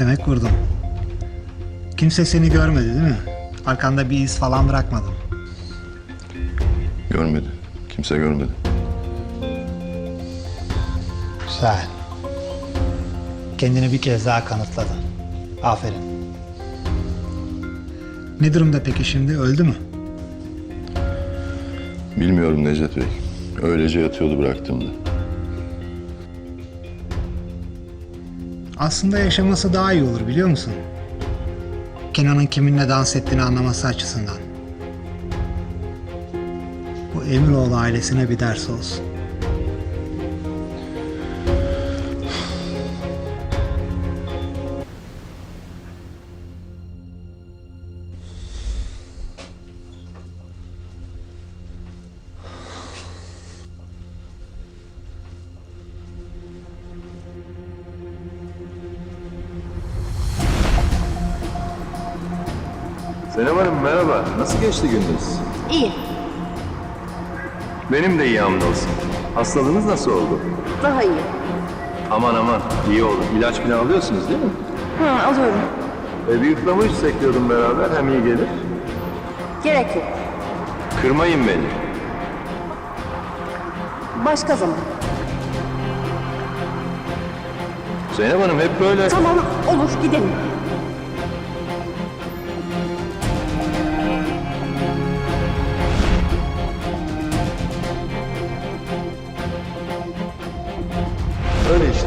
Demek vurdun. Kimse seni görmedi değil mi? Arkanda bir iz falan bırakmadın. Görmedi. Kimse görmedi. Güzel. Kendini bir kez daha kanıtladın. Aferin. Ne durumda peki şimdi? Öldü mü? Bilmiyorum Necdet Bey. Öylece yatıyordu bıraktığımda. Aslında yaşaması daha iyi olur biliyor musun? Kenan'ın kiminle dans ettiğini anlaması açısından. Bu Emiroğlu ailesine bir ders olsun. Senem Hanım merhaba. Nasıl geçti gününüz? İyi, Benim de iyi hamdolsun. Hastalığınız nasıl oldu? daha iyi. Aman aman iyi oldu. İlaç bile alıyorsunuz değil mi? Hı, alıyorum. E, bir yutlamış içsek diyordum beraber. Hem iyi gelir. Gerek yok. Kırmayın beni. Başka zaman. Zeynep Hanım hep böyle... Tamam, olur, gidelim.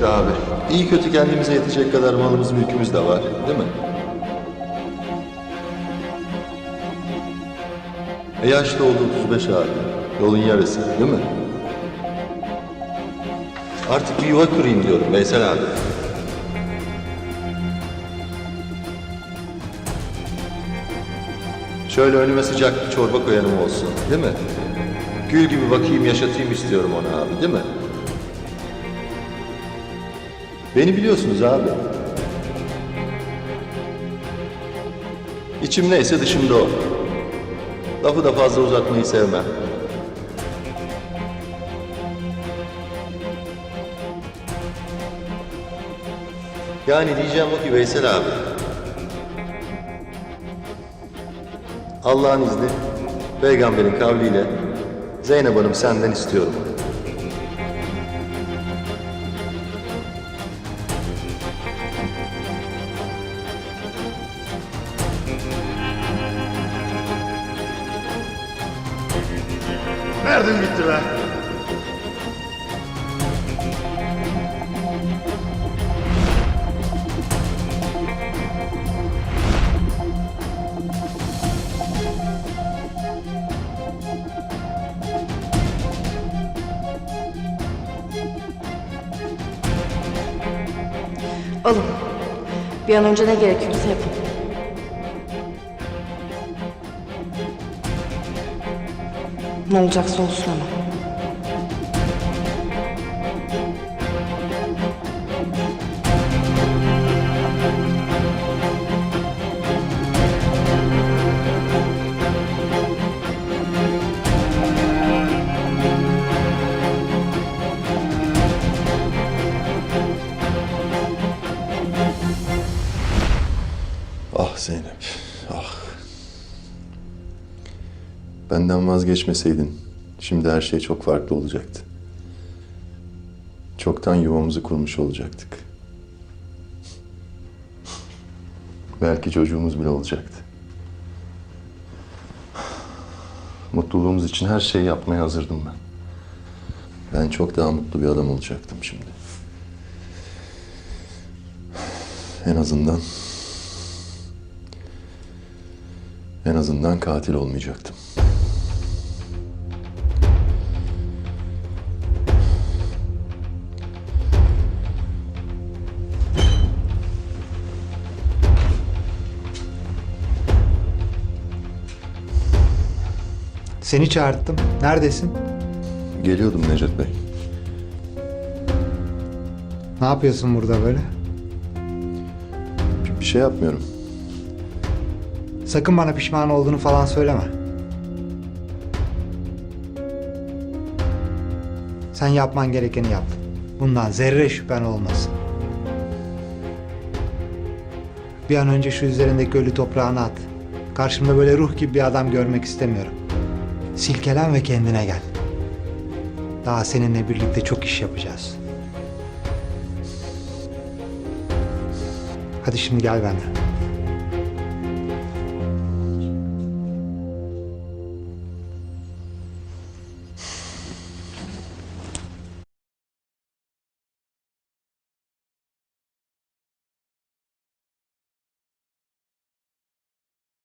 İşte abi. İyi kötü kendimize yetecek kadar malımız mülkümüz de var. Değil mi? E yaş da oldu 35 abi. Yolun yarısı değil mi? Artık bir yuva kurayım diyorum Veysel abi. Şöyle önüme sıcak bir çorba koyanım olsun değil mi? Gül gibi bakayım yaşatayım istiyorum onu abi değil mi? Beni biliyorsunuz abi. İçim neyse dışımda o. Lafı da fazla uzatmayı sevmem. Yani diyeceğim o ki Veysel abi. Allah'ın izni, peygamberin kavliyle Zeynep Hanım senden istiyorum. Nereden gitti be? Alın. Bir an önce ne gerekiyorsa yapın. Ne olacaksa olsun ama. Ah Zeynep, ah. Benden vazgeçmeseydin şimdi her şey çok farklı olacaktı. Çoktan yuvamızı kurmuş olacaktık. Belki çocuğumuz bile olacaktı. Mutluluğumuz için her şeyi yapmaya hazırdım ben. Ben çok daha mutlu bir adam olacaktım şimdi. En azından En azından katil olmayacaktım. Seni çağırttım. Neredesin? Geliyordum Necdet Bey. Ne yapıyorsun burada böyle? Bir şey yapmıyorum. Sakın bana pişman olduğunu falan söyleme. Sen yapman gerekeni yaptın. Bundan zerre şüphen olmasın. Bir an önce şu üzerindeki ölü toprağını at. Karşımda böyle ruh gibi bir adam görmek istemiyorum. Silkelen ve kendine gel. Daha seninle birlikte çok iş yapacağız. Hadi şimdi gel benden.